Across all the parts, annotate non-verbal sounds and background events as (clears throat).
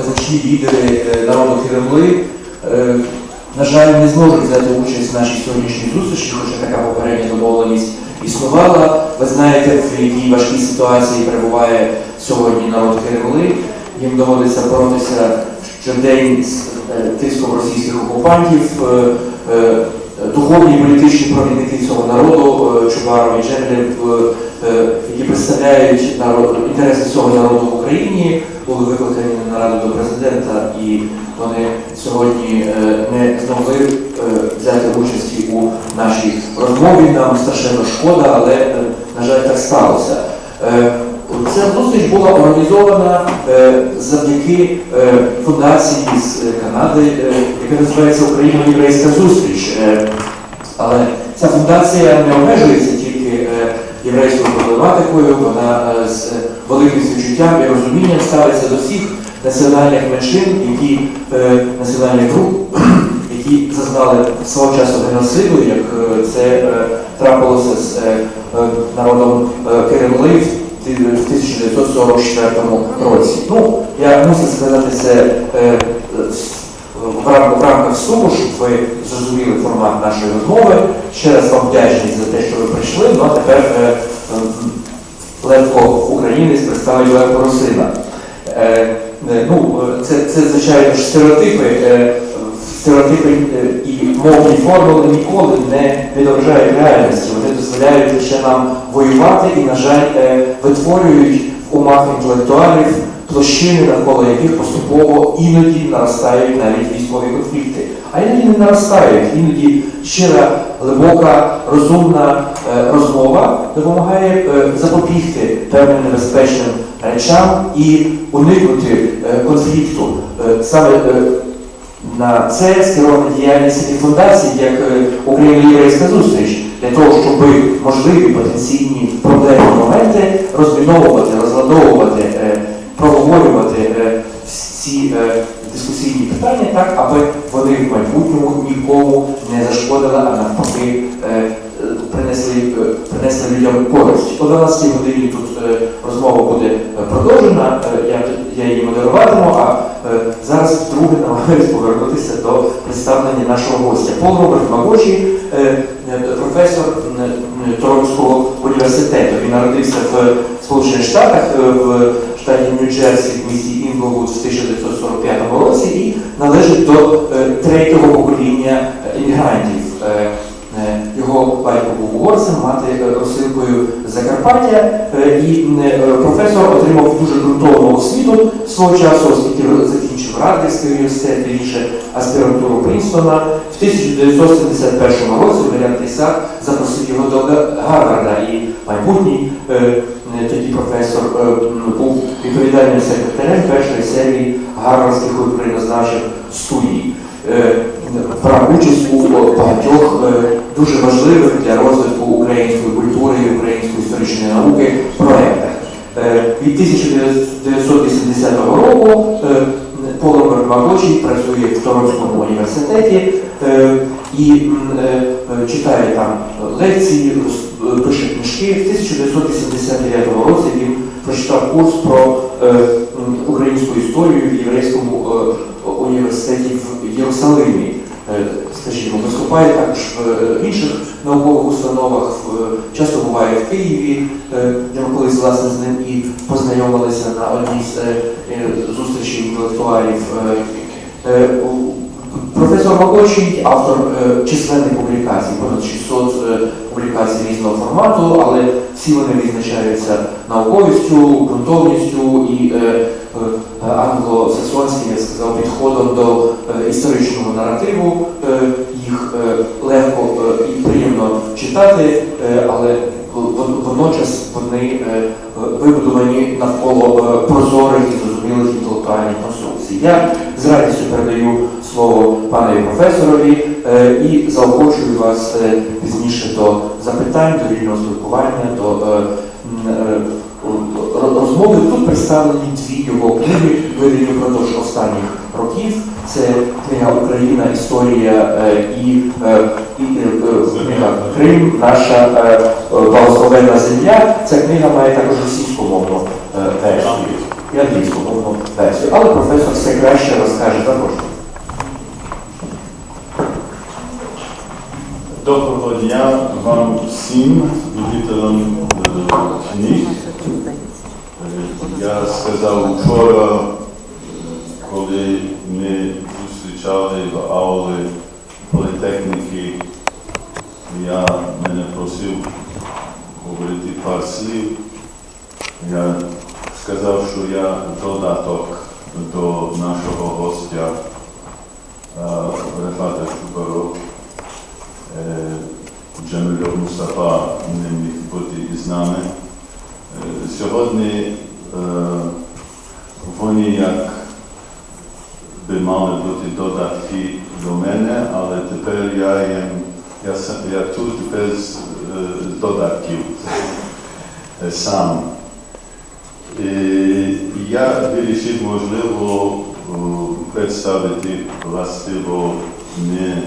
визначні лідери е, народу Кремли, е, на жаль, не зможуть взяти участь в нашій сьогоднішній зустрічі, хоча така попередня домовленість існувала. Ви знаєте, в якій важкій ситуації перебуває сьогодні народ Кремли. Їм доводиться боротися щодень з е, тиском російських окупантів. Е, е, Духовні і політичні провідники цього народу, е, Чубаров і Джемлєв, е, які представляють народ, інтереси цього народу в Україні, були викликані на нараду до президента, і вони сьогодні е, не змогли е, взяти участі у нашій розмові. Нам страшенно шкода, але, е, на жаль, так сталося. Ця зустріч була організована е, завдяки е, фундації з е, Канади, яка називається Україно-Єврейська зустріч. Е, Але ця фундація не обмежується тільки єврейською проблематикою, вона з великим співчуттям і розумінням ставиться до всіх національних меншин, які національних груп, (clears throat) які зазнали свого часу геноциду, як це трапилося з народом Киримли в 1944 році. Ну, я мусив сказати це е, в рамках суму, щоб ви зрозуміли формат нашої розмови. Ще раз вам вдячний за те, що ви прийшли. Ну а тепер е, е, Українець представить Левко Росина. Е, ну, це, це, звичайно стереотипи. Стереотипи е, і мовні формули ніколи не відображають реальності. Вони дозволяють лише нам воювати і, на жаль, е, витворюють в умах інтелектуалів площини, навколо яких поступово іноді наростають навіть військові конфлікти. А іноді не наростають, іноді щира, глибока, розумна е, розмова допомагає запобігти певним небезпечним речам і уникнути конфлікту. Саме на це скерована діяльність таких фундацій, як е, Україно-Єврейська зустріч, для того, щоб можливі потенційні проблемні моменти розміновувати, розладовувати, е, проговорювати е, всі е, дискусійні питання так, аби вони в майбутньому нікому не зашкодили, а навпаки е, е, принесли, е, принесли людям користь. О 12 годині тут представлення нашого гостя. Пол Роберт Магочі, е, е, професор м, Торонського університету. Він народився в Сполучених Штатах е, в штаті Нью-Джерсі в місті Інглвуд в 1945 році і належить до е, третього покоління е, іммігрантів. Угорцем, мати е, росинкою Закарпаття, Е, і е, професор отримав дуже ґрунтовну освіту свого часу, оскільки закінчив Радгерський університет, пізніше аспірантуру Принстона. В 1971 році Валеріан Тейсак запросив його до Гарварда, і майбутній тоді професор був відповідальним секретарем першої серії гарвардських українозначих студій. Брав участь у багатьох дуже важливих для розвитку української культури і української історичної науки проєктах. Е, Від 1980 року е, Пол Магочий працює в Торонському університеті е, і читає там лекції, пише книжки. В 1989 році він прочитав курс про українську історію в єврейському університеті в Єрусалимі. Е, Скажімо, виступає також в е, інших наукових установах, часто буває в Києві, де ми колись власне з ним і познайомилися на одній з е, зустрічей інтелектуалів. Професор Макочий, автор численних публікацій, понад 600 е, публікацій різного формату, але всі вони відзначаються науковістю, ґрунтовністю і англосаксонським, я сказав, підходом до е, історичного наративу. Е, Їх е, легко е, і приємно читати, е, але водночас вони е, вибудовані навколо е, прозорих і зрозумілих інтелектуальних конструкцій. Я з радістю передаю слово панові професорові е, і заохочую вас е, пізніше до запитань, до вільного спілкування, до м, ро- розмови. Тут представлені дві його книги, видані впродовж останніх років. Це книга Україна, історія е, і, е, і е, книга Крим, наша благословенна земля. Ця книга має також російськомовну версію і англійськомовну версію. Але професор все краще розкаже запрошую. Доброго дня вам всім, любителям е, книг. Е, Я сказав вчора, коли ми зустрічали в аули політехніки, я мене просив говорити пару слів. Я сказав, що я додаток до нашого гостя е, Рефата Чубаров. Е, Джаміль Мустафа не міг бути із нами. Е, Сьогодні е, вони як би мали бути додатки до мене, але тепер я, їм, я, са- я тут без е, додатків е, сам. І я вирішив, можливо, е, представити властиво не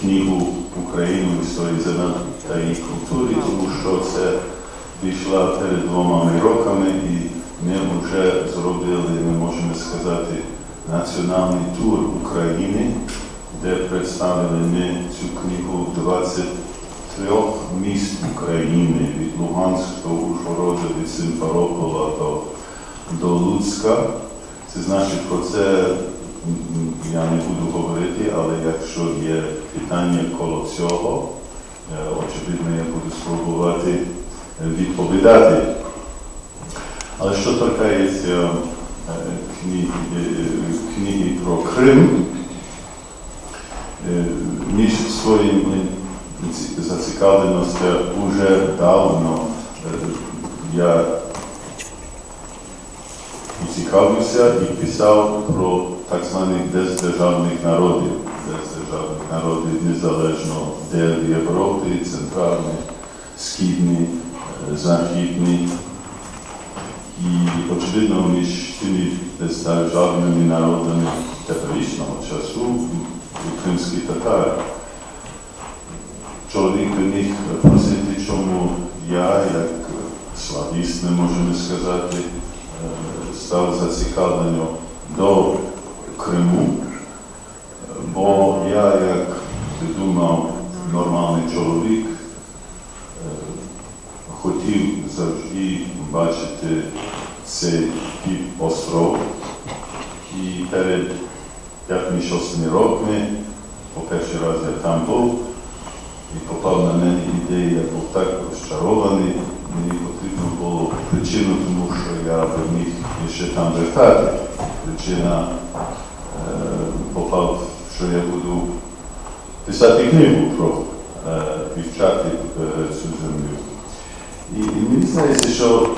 книгу Україну історії земель та її культури, тому що це вийшла перед двома роками і ми вже зробили, ми можемо сказати, національний тур України, де представили ми цю книгу 23 міст України від Луганська до Ужгорода, від Симферопола до, до Луцька. Це значить про це я не буду говорити, але якщо є питання коло цього, е, очевидно, я буду спробувати відповідати. Але що торкається е, книги, е, книги про Крим, е, між своїми ці- зацікавленостями вже давно я цікавився і писав про так званих бездержавних народів, бездержавних народів незалежно де в Європі, центральні, західні. І очевидно між тими бездержавними народами теперішнього часу і кримські татари. Чоловік би міг просити, чому я, як славіст, не можемо сказати, е, став зацікавлений до Криму, бо я, як думав, нормальний чоловік, хотів завжди бачити цей півостров. І перед 5-6 роками, по перший раз я там був, і попав на мене ідея, я був так розчарований, мені потрібно було причину, тому що я би міг ще там вертати. Причина е, попав, що я буду писати книгу про е, вивчати е, цю землю. І, мені здається, що